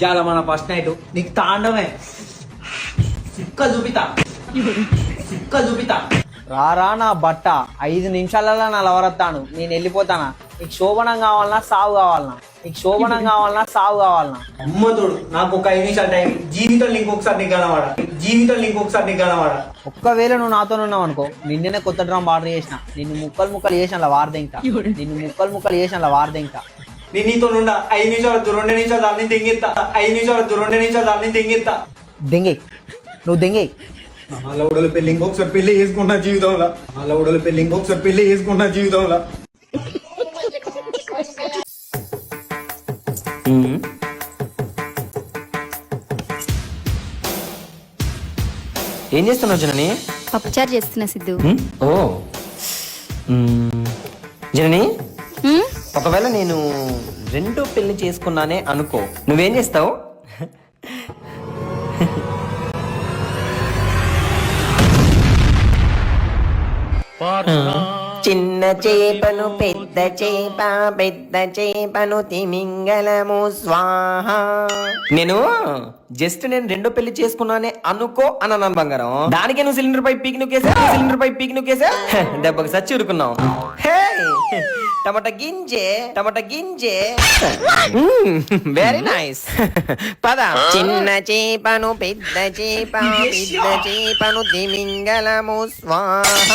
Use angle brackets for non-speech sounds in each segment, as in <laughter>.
ఇవాళ మన first night నీకు తాండమే. సిక్క చూపితా. సిక్క చూపితా. రారా నా బట్ట. ఐదు నిమిషాలలో నా లవరత్తాను నేను వెళ్ళిపోతానా? నీకు శోభనం కావాలన్నా సాగు కావాలన్నా నీకు శోభనం కావాలన్నా సాగు కావాలన్నా అమ్మతోడు నాకు ఒక ఐదు నిమిషాలు టైం. జీవితం నీకు ఒకసారి నీకు కనవాడ జీవితం నీకు ఒకసారి నీకు కనవాడ ఒక్కవేళ నువ్వు నాతో ఉన్నావు అనుకో నిన్ననే కొత్త డ్రామ్ ఆర్డర్ చేసిన. నిన్ను ముక్కలు ముక్కలు చేసిన వారదే ఇంకా? నిన్ను ముక్కలు ముక్కలు చేసిన వారదే ఇంకా? నేను నీతో ఉండా ఐదు నిమిషాలు రెండు నిమిషాలు దాన్ని తెంగిస్తా ఐదు నిమిషాలు రెండు నిమిషాలు దాన్ని తెంగిస్తా దెంగే. నువ్వు దెంగే. లౌడల పెళ్ళి ఇంకొకసారి పెళ్ళి చేసుకుంటా జీవితంలో. లౌడల పెళ్ళి ఇంకొకసారి పెళ్ళి చేసుకుంటా జీవితంలో. ఏం చేస్తున్నావు జనని? పప్పుచారు చేస్తున్నా సిద్ధు. హ్మ్? ఓ. జనని? ఒకవేళ నేను రెండో పెళ్ళి చేసుకున్నానే అనుకో నువ్వేం చేస్తావు? చిన్న చేపను పెద్ద చేప పెద్ద చేపను తిమింగలము స్వాహ. నేను జస్ట్ నేను రెండో పెళ్ళి చేసుకున్నానే అనుకో అని అన్నాను బంగారం. దానికే నువ్వు సిలిండర్ పై పీకి నుకేసా సిలిండర్ పై పీకి నుకేసా దెబ్బకి సచ్చి ఉరుకున్నావు. హే <laughs> టమాటా గింజే టమాటా గింజే. వెరీ నైస్ <laughs> పద. చిన్న చేపను పెద్ద చేప <laughs> పెద్ద చేపను తిమింగలము స్వాహ.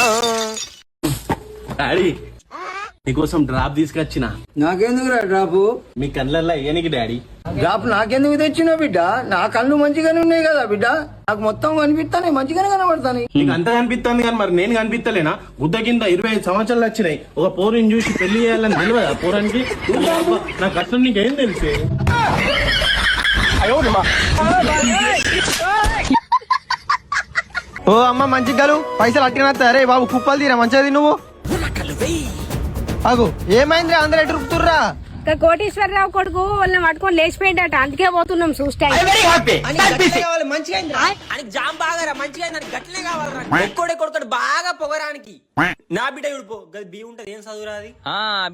నీకోసం డ్రాప్ తీసుకొచ్చిన. నాకెందుకురా డ్రాపు? మీ కళ్ళల్లో ఏనికి డాడీ. డ్రాప్ నాకెందుకు తెచ్చినావు బిడ్డ? నా కళ్ళు మంచిగానే ఉన్నాయి కదా బిడ్డ? నాకు మొత్తం కనిపిస్తానే మంచిగానే కనబడతాను. నీకు అంత కనిపిస్తుంది కానీ మరి నేను కనిపిస్తలేనా గుద్ద కింద ఇరవై ఐదు సంవత్సరాలు వచ్చినాయి. ఒక పోరుని చూసి పెళ్ళి చేయాలని తెలియదు ఆ పోరానికి? నా కష్టం నీకేం తెలుసు? ఓ అమ్మ మంచి గలు పైసలు అట్టిన అరే బాబు కుప్పలు తీరా మంచిది నువ్వు. అగు ఏమైంది అందరూ ఎటు రుపుతుర్రా కోటేశ్వరరావు కొడుకు వాళ్ళని పట్టుకొని లేచిపోయిందట అందుకే పోతున్నాం చూస్తే. జామ్ బాగా మంచిగా కొడుతాడు బాగా పొగరానికి. నా బిడ్డ ఉడిపో గది బి ఉంటది. ఏం చదువురా అది?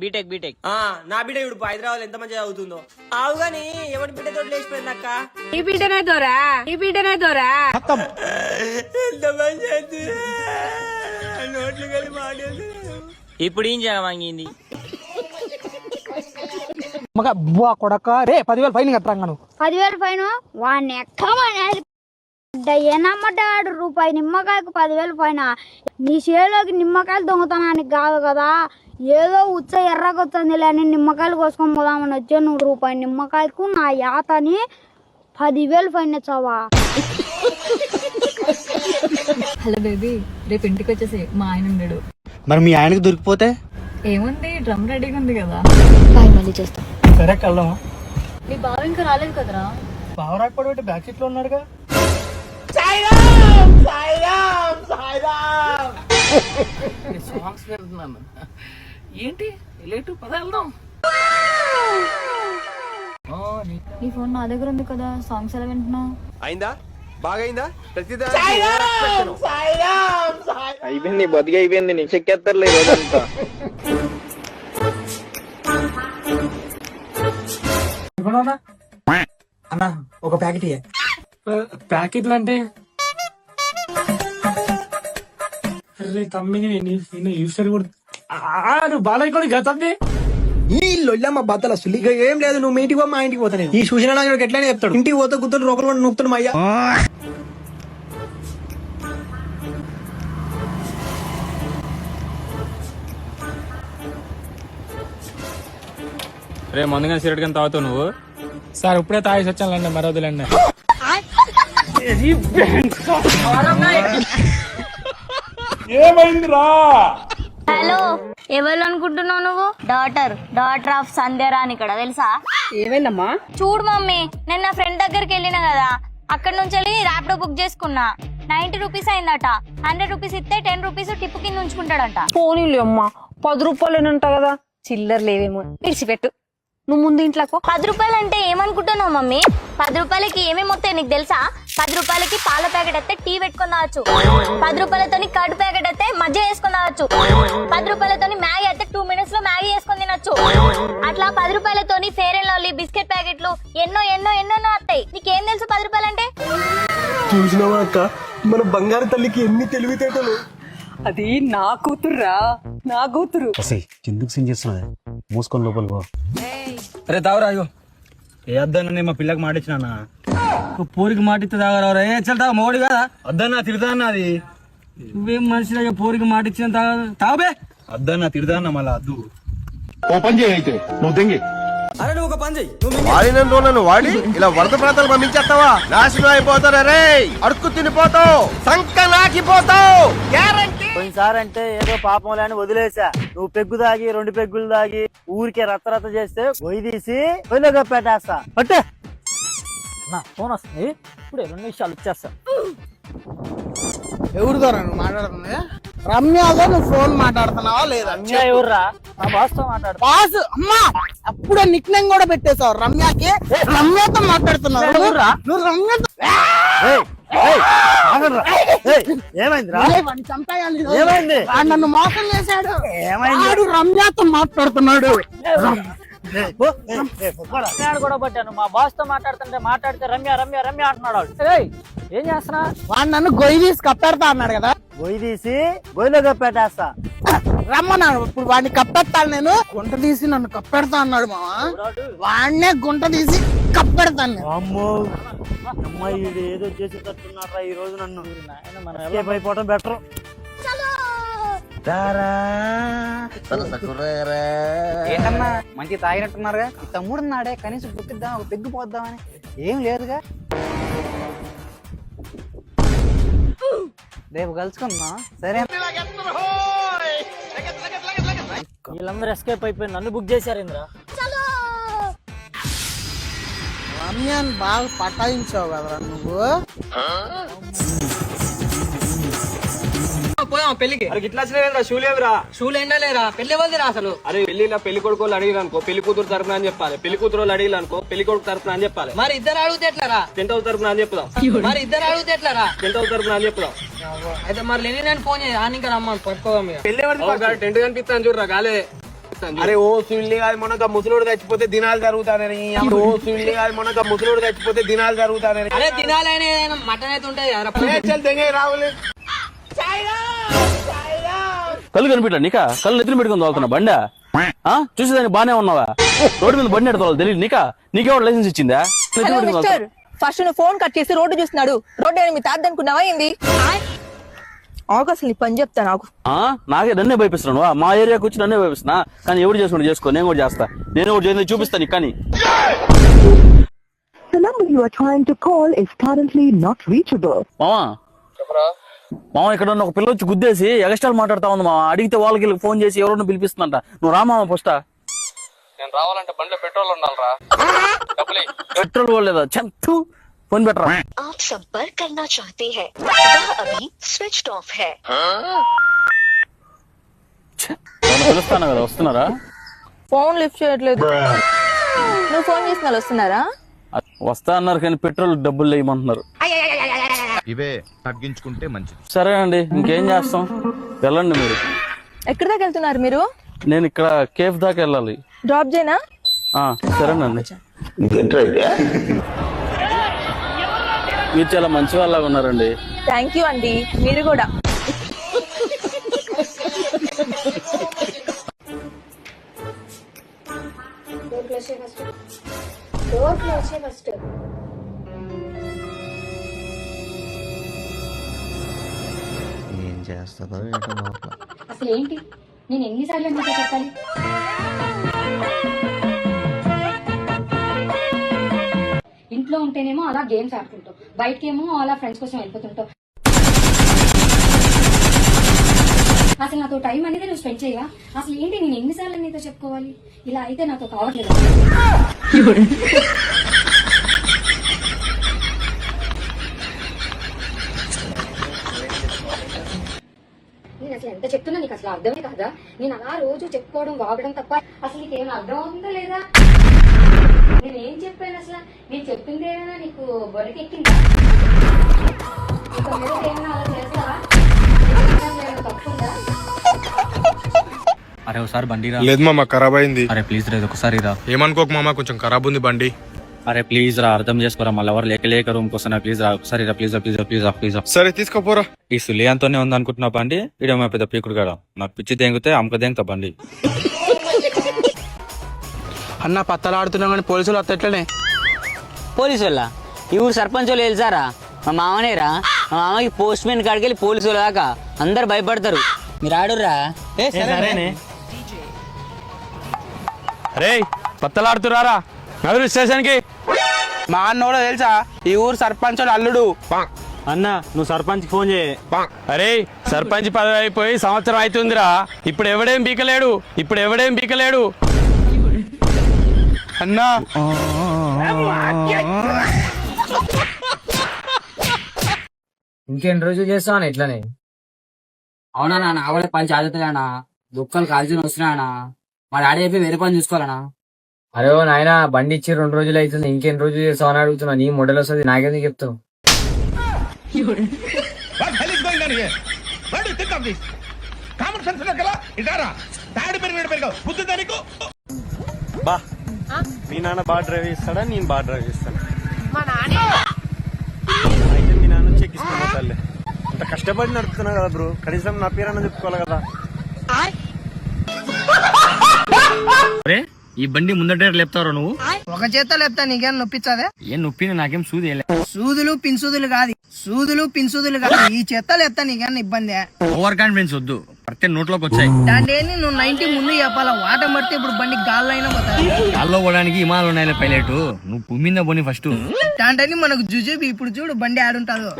బీటెక్ బీటెక్ ఆ నా బిడ్డ ఉడిపో హైదరాబాద్ ఎంత మంచిగా చదువుతుందో. ఆవు గాని ఎవరి బిడ్డ తోటి లేచిపోయింది అక్క? ఈ బిడ్డనే దొరా? ఈ బిడ్డనే దొరా? ఎంత మంచి నోట్లు మాట్లాడుతున్నారు ఇప్పుడు ఏం మగ బువ్వా కొడక రే పదివేలు ఫైన్ కట్టరాను పదివేలు పైన వాడిని రూపాయి నిమ్మకాయకు పదివేలు పైన నీ చేలోకి నిమ్మకాయలు దొంగతనానికి కాదు కదా? ఏదో ఉచ్చ ఎర్రగొచ్చింది లేని నిమ్మకాయలు కోసుకొని పోదామని వచ్చే నువ్వు రూపాయి నిమ్మకాయకు నా యాతని పదివేలు పైన చావా హలో బేబీ రేపు ఇంటికి వచ్చేసి మా ఆయన ఉన్నాడు. మరి మీ ఆయనకు దొరికిపోతే? ఏముంది డ్రమ్ రెడీగా ఉంది కదా. బాయ్ మళ్ళీ చేస్తా. సరే కళ్దామా మీ బావ ఇంకా రాలేదు కదరా? బావ రాకపోతే బ్యాక్ సీట్లో ఉన్నాడుగా. సాంగ్స్ వింటున్నాను. ఏంటి? లేటు పద వెళ్దాం. నీ ఫోన్ నా దగ్గర ఉంది కదా సాంగ్స్ ఎలా వింటున్నావు అయిందా? బాగైందా? ప్రతిదా అయిపోయింది బతికి అయిపోయింది నీ చెక్కేస్తారులే రోజంతా. అన్న ఒక ప్యాకెట్ ఇయ్య. ప్యాకెట్లు అంటే? అరే తమ్మి నేను యూసర్ కూడా ఆ, నువ్వు బాలయ్య కూడా గతంది ఈ లొల్లమ్మ బద్దల అసలు. ఇక ఏం లేదు నువ్వు మీ ఇంటికి పో, మా ఇంటికి పోతాను ఈ సూచన నాకు ఎట్లనే చెప్తాడు. ఇంటికి పోతే గుర్తులు రోకలు కూడా నొక్కుతాడు మా అయ్యా. రే ముందుగా సిగరెట్ కానీ తాగుతావు నువ్వు? సార్ ఇప్పుడే తాగేసి వచ్చానులేండి మరి వదిలేండి. హలో. ఎవరు అనుకుంటున్నావు నువ్వు? డాటర్ డాటర్ ఆఫ్ సంధ్యరాని ఇక్కడ తెలుసా? ఏమైందమ్మా? చూడు మమ్మీ నేను నా ఫ్రెండ్ దగ్గరికి వెళ్ళిన కదా అక్కడ నుంచి వెళ్ళి ర్యాపిడో బుక్ చేసుకున్నా. నైన్టీ రూపీస్ అయిందట. హండ్రెడ్ రూపీస్ ఇస్తే టెన్ రూపీస్ టిప్ కింద ఉంచుకుంటాడంట. పోనీలే అమ్మా పది రూపాయలేనంట కదా. చిల్లర లేవేమో. ఇడిచిపెట్టు నువ్వు ముందు ఇంట్లోకి. పో. పది రూపాయలు అంటే ఏమనుకుంటున్నావు మమ్మీ? పది రూపాయలకి ఏమేమి వస్తాయి నీకు తెలుసా? పది రూపాయలకి పాల ప్యాకెట్ అయితే టీ పెట్టుకొని తాగొచ్చు పది రూపాయలతో కర్డ్ ప్యాకెట్ అయితే మజ్జిగ వేసుకొని తాగొచ్చు పది రూపాయలతో ప్యాకెట్లు ఎన్నో ఎన్నో ఎన్నెన్నో వస్తాయి నీకేం తెలుసు పది రూపాయలంటే? చూసినావా అక్క? మన బంగారు తల్లికి ఎన్ని తెలివితేటలు? అది నా కూతుర్రా నా కూతురు. ఎందుకు సింగ్ చేస్తున్నది మూసుకొని లోపలికి పో. అరే తావరాజు ఏ అద్దన్న మా పిల్లకి మాటిచ్చినా పూరికి మాటిస్తే తాగరావు ఏ చల్ తాగు మోడి కదా? అద్దన్నా తిడతా అన్న అది. నువ్వేం మనిషిగా పూరికి మాటిచ్చిన తాగ తాగబే అద్దన్నా తిడతా అన్న మళ్ళా అద్దు. అరే నువ్వు ఒక పని చెయ్యి. వాడిన వాడి ఇలా వరద ప్రాంతాలు పంపించేస్తావా? నాశనం అయిపోతారా రే అడుక్కు తినిపోతావు సంక నాకిపోతావు కొన్నిసారి అంటే ఏదో పాపం లేని వదిలేసా. నువ్వు పెగ్గు దాగి రెండు పెగ్గులు దాగి ఊరికే రత్త రత్త చేస్తే గొయ్యి తీసి గొయ్యిలో పెట్టేస్తా పట్టే. నా ఫోన్ వస్తుంది. ఇప్పుడే రెండు నిమిషాలు ఇచ్చేస్తా ఎవరితో నువ్వు మాట్లాడుతుంది రమ్యతో నువ్వు ఫోన్ మాట్లాడుతున్నావా లేదా? ఎవర్రా? మాట్లాడు. బాస్ అమ్మా! అప్పుడే నిక్ నేమ్ కూడా పెట్టేశావు రమ్యకి. రమ్యతో మాట్లాడుతున్నావు? నువ్వు రమ్యతో. ఏమైంది? వాడు నన్ను మోసం చేశాడు. ఏమైంది? రమ్యతో మాట్లాడుతున్నాడు. రమ్యాడు కూడా పట్టాను. మా బాస్తో మాట్లాడుతుంటే మాట్లాడితే రమ్య రమ్య రమ్య అంటున్నాడు ఏం చేస్తున్నా? వాడు నన్ను గొయ్యి తీసి కప్పెడతా అన్నాడు కదా. గొయ్యి తీసి గొయ్యిలో పెట్టేస్తా రమ్మన్నాడు ఇప్పుడు వాడిని కప్పెత్తాను నేను. గుంట తీసి నన్ను కప్పెడతా అన్నాడు మావా. వాడినే గుంట తీసి కప్పెడతాను నేను. అమ్మో. అమ్మాయి వీడు ఏదో చేసి తట్టున్నారా ఈ రోజు నన్ను. మనం అయిపోవడం బెటర్ ఏంటన్నా మంచి తాగినట్టున్నారుగా? ఈ తమ్ముడు నాడే కనీసం పుట్టిద్దాం ఒక పెగ్గు పోద్దామని. ఏం లేదుగా? రేపు కలుసుకుందాం. సరే. వీళ్ళందరూ ఎస్కేప్ అయిపోయి నన్ను బుక్ చేశారు ఇంద్ర. రమ్యాన్ని బాగా పటాయించావు కదరా నువ్వు. పెళ్ళికి అరే ఇట్లా వచ్చినవేంద్రా షూ లేవురా షూలు ఎండలేరా పెళ్ళి ఎవరిదిరా అసలు? అరే పెళ్ళిలో పెళ్ళి కొడుకు వాళ్ళు అడిగిరు అనుకో పెళ్ళి కూతురు తరపున అని చెప్పాలి. పెళ్ళి కూతురు వాళ్ళు అడిగిరు అనుకో పెళ్ళి కొడుకు తరపున అని చెప్పాలి. మరి ఇద్దరు అడిగితే ఎట్లారా? టెంట్ హౌస్ తరపున అని చెప్పుదాం మరి ఇద్దరు అడిగితే ఎట్లారా? టెంట్ హౌస్ తరపున అని చెప్పుదాం అయితే మరి లేని నేను ఫోన్ చేయి ఆని ఇంకా రమ్మని పట్టుకోదాం ఇక పెళ్ళి టెంట్ కనిపిస్తాను చూడరా గాలే. అరే ఓ సుల్లి కాదు మొనక ముసలోడు చచ్చిపోతే దినాలు జరుగుతానని. ఓ సుల్లి కాదు మొనక ముసలోడు చచ్చిపోతే దినాలు జరుగుతానని. అరే తినాలనే మటన్ అయితే ఉంటాయి రావులే. కళ్ళు కనిపించా నీకా? కళ్ళు ఎత్తున పెట్టుకుని తోలుతున్నా బండా? ఆ? చూసేదానికి బానే ఉన్నావా? రోడ్డు మీద బండి ఎడతావు తెలియదు నీకా? నీకెవరు లైసెన్స్ ఇచ్చిందా. ఫస్ట్ నువ్వు ఫోన్ కట్ చేసి రోడ్డు చూస్తున్నాడు. రోడ్డు మీ తాత అనుకున్నావా ఏంది? ఆగు అసలు నీ పని చెప్తా నాకు ఆ? నాకే నన్నే భయపిస్తున్నాను మా ఏరియాకి వచ్చి నన్నే భయపిస్తున్నా? కానీ ఎవరు చేసుకుంటే చేసుకో నేను కూడా చేస్తా. నేను కూడా చేసి చూపిస్తాను నీకు కానీ. The number you are trying to call is currently not reachable. మామా మామ ఇక్కడ ఉన్న ఒక పిల్ల వచ్చి గుద్దేసి ఎగస్ట్రాలు మాట్లాడుతా ఉంది మామ అడిగితే వాళ్ళకి వీళ్ళకి ఫోన్ చేసి ఎవరన్నా పిలిపిస్తుందంట నువ్వు రా మామ ఫస్ట్ నేను రావాలంటే బండిలో పెట్రోల్ ఉండాలరా పెట్రోల్ కూడా లేదా చెంతు ఫోన్ పెట్టరా आप संपर्क करना चाहते हैं वह अभी स्विच ऑफ है ఎవరన్నా పిలుస్తాను కదా వస్తున్నారా ఫోన్ లిఫ్ట్ చేయట్లేదు నువ్వు ఫోన్ చేసిన వాళ్ళు వస్తున్నారా వస్తా అన్నారు కానీ పెట్రోల్ డబ్బులు వేయమంటున్నారు ఇవే తగ్గించుకుంటే మంచిది. సరే అండి ఇంకేం చేస్తాం? వెళ్ళండి మీరు. ఎక్కడి దాకా వెళ్తున్నారు మీరు? నేను ఇక్కడ కేఫ్ దాకా వెళ్ళాలి. డ్రాప్ చేయనా? ఆ, సరేనండి. మీరు చాలా మంచి వాళ్ళగా ఉన్నారండి. థ్యాంక్ యూ అండి మీరు కూడా. ఏం చేస్తుందో ఏంటో లోపల అసలు ఏంటి? నేను ఎన్నిసార్లు నీతో చెప్పాలి? ఇంట్లో ఉంటేనేమో అలా గేమ్స్ ఆడుకుంటావు బయటకేమో అలా ఫ్రెండ్స్ కోసం వెళ్ళిపోతుంటావు. అసలు నాతో టైం అనేది నువ్వు స్పెండ్ చేయవా? అసలు ఏంటి నేను ఎన్నిసార్లు నీతో చెప్పుకోవాలి? ఇలా అయితే నాతో కావట్లేదు నేను అసలు ఎంత చెప్తున్నా నీకు అసలు అర్థమే కాదా? నేను అలా రోజు చెప్పుకోవడం వాగడం తప్ప అసలు నీకు ఏమైనా అర్థం అవుతుందా లేదా? నేను ఏం చెప్పాను అసలు? నేను చెప్పింది ఏమైనా నీకు ఏమైనా అలా చేస్తావా ఏమైనా తప్పుందా? అరే ఒకసారి బండి రా. లేదు మామ ఖరాబ్ అయింది. అరే ప్లీజ్ రా ఇది ఒకసారి రా. ఏమనుకోకు మామ కొంచెం ఖరాబ్ ఉంది బండి. అరే ప్లీజ్ రా అర్థం చేసుకోరా మళ్ళీ ఎవరు లేక లేక రూమ్ కోసం ప్లీజ్ రా ఒకసారి రా ప్లీజ్ ప్లీజ్ ప్లీజ్ ప్లీజ్ సరే తీసుకోపోరా. ఈ సులియాన్తోనే ఉంది అనుకుంటున్నా బండి. ఇడ మా పెద్ద పీకుడు కాడ నాకు పిచ్చి దెంగితే అమ్మక దెంగతా బండి. అన్న పత్తలు ఆడుతున్నాం కానీ పోలీసులు వస్తట్లనే పోలీసు వాళ్ళ ఈ ఊరు సర్పంచ్ వాళ్ళు తెలుసారా? మా మామనేరా మా మామకి పోస్ట్ మ్యాన్ కాడికి వెళ్ళి పోలీసు వాళ్ళ దాకా అందరు భయపడతారు. మీరు ఆడుర్రా? రే పత్తలాడుతురారా నలుగురు స్టేషన్కి. మా అన్నోడు తెలుసా? ఈ ఊరు సర్పంచ్ అల్లుడు. అన్న నువ్వు సర్పంచ్ ఫోన్ చేయి. అరే సర్పంచ్ పదవి అయిపోయి సంవత్సరం అవుతుందిరా ఇప్పుడు ఎవడేం బీకలేడు ఇప్పుడు ఎవడేం బీకలేడు అన్నా. ఇంకెన్ని రోజులు చేస్తాను ఇట్లనే? అవునా నాన్న ఆవిడ పని చాదుతానా దుఃఖాలు కాల్చి వస్తున్నానా మా డాడీ చెప్పి వేరే పని చూసుకోవాలనా అరే నాయనా బండి ఇచ్చి రెండు రోజులు అవుతుంది. ఇంకెన్ని రోజులు చేస్తావు అని అడుగుతున్నా. నీ మొడలు వస్తుంది నాకెందుకు చెప్తావు? బా మీ నాన్న బాగా డ్రైవ్ చేస్తాడా? నేను బాగా డ్రైవ్ చేస్తాను? అయితే మీ నాన్న చెక్ ఇస్తున్నా తల్లి. అంత కష్టపడి నడుపుతున్నా కదా బ్రో. కనీసం నా పేరన్నా చెప్పుకోవాలి కదా. ఈ బండి ముందట లేపుతావు నువ్వు? ఒక చేత లేపుతా నీకేం నొప్పించదే? ఏం నొప్పి నాకేం సూది. సూదులు పిన్సూదులు కాదు. సూదులు పిన్సూదులు కాదు. ఈ చేత లేపుతా నీకేం ఇబ్బంది? ఓవర్ కాన్ఫిడెన్స్ వద్దు. పడితే నోట్లోకి వచ్చాయి. దాంట్లో నువ్వు నైన్టీ ముందు చెప్పాలా? వాట పడితే ఇప్పుడు బండి గాల్లో అయినా పోతాయి గాల్లో పోవడానికి హిమాలయ ఉన్నాయి పైలట్. నువ్వు భూమి మీద పోనీ ఫస్ట్ దాంట్లో మనకు జుజుబి ఇప్పుడు చూడు బండి ఆడుంటాదో.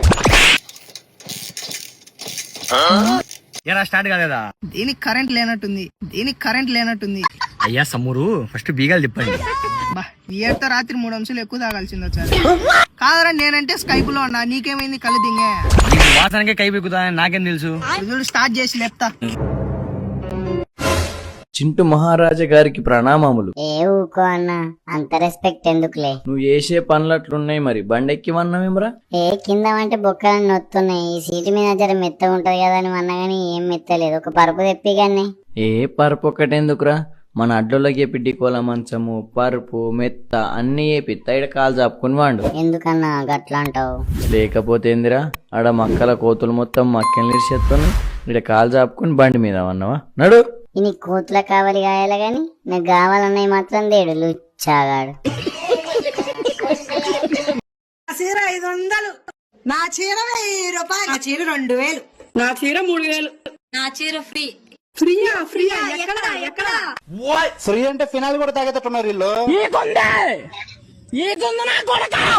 ఎరా స్టార్ట్ కాలేదా? దీనికి కరెంట్ లేనట్టుంది. దీనికి కరెంట్ లేనట్టుంది. అయ్యా సమ్మురు ఫస్ట్ బీగాలు తిప్పండి. బా ఈ ఏడతో రాత్రి మూడు అంశాలు ఎక్కువ తాగాల్సింది వచ్చారు. కాదరా నేనంటే స్కైప్లో ఉన్నా నీకేమైంది కళ్ళు దింగే? నీకు వాసనకే కై బిక్కుతానని నాకేం తెలుసు? చూడు స్టార్ట్ చేసి లేపుతా. చింటు మహారాజా గారికి ప్రణామములు. ఏ ఊకో అన్న అంత రెస్పెక్ట్ ఎందుకులే? నువ్వు చేసే పనులు అట్లున్నాయి మరి బండెక్కి వన్నామేమరా ఏ కింద అంటే బొక్కలు నొత్తున్నాయి ఈ సీటు మీద జర మెత్త ఉంటది కదా అని అన్నా గానీ ఏం మెత్తలేదు. ఒక పరుపు తెప్పి కానీ ఏ పరుపు ఒకటెందుకురా మన అడ్డోళ్ళకి చెప్పి డికోల మంచము పరుపు మెత్త అన్ని వేపిత్త ఇక్కడ కాలు చాపుకుని వాడు. ఎందుకన్నా గట్లా అంటావు లేకపోతే ఏందిరా ఆడ మక్కల కోతులు మొత్తం మక్కలు ఇరిచేస్తాను ఇక్కడ కాలు చాపుకుని బండి మీద అన్నావా నడు. ఇని కూతుల కావాలి కాయాలి గాని నాకు కావాలన్నవి మాత్రం దేడు లుచ్చాగాడు. చీర ఐదు వందలు. నా చీర వెయ్యి రూపాయలు. నా చీర రెండు వేలు. నా చీర మూడు వేలు. నా చీర ఫ్రీ. ఫ్రీయా ఫ్రీయా ఎక్కడ ఎక్కడ ఫ్రీ అంటే ఫినాల్ కూడా తాగేటట్టున్నారు వీళ్ళు.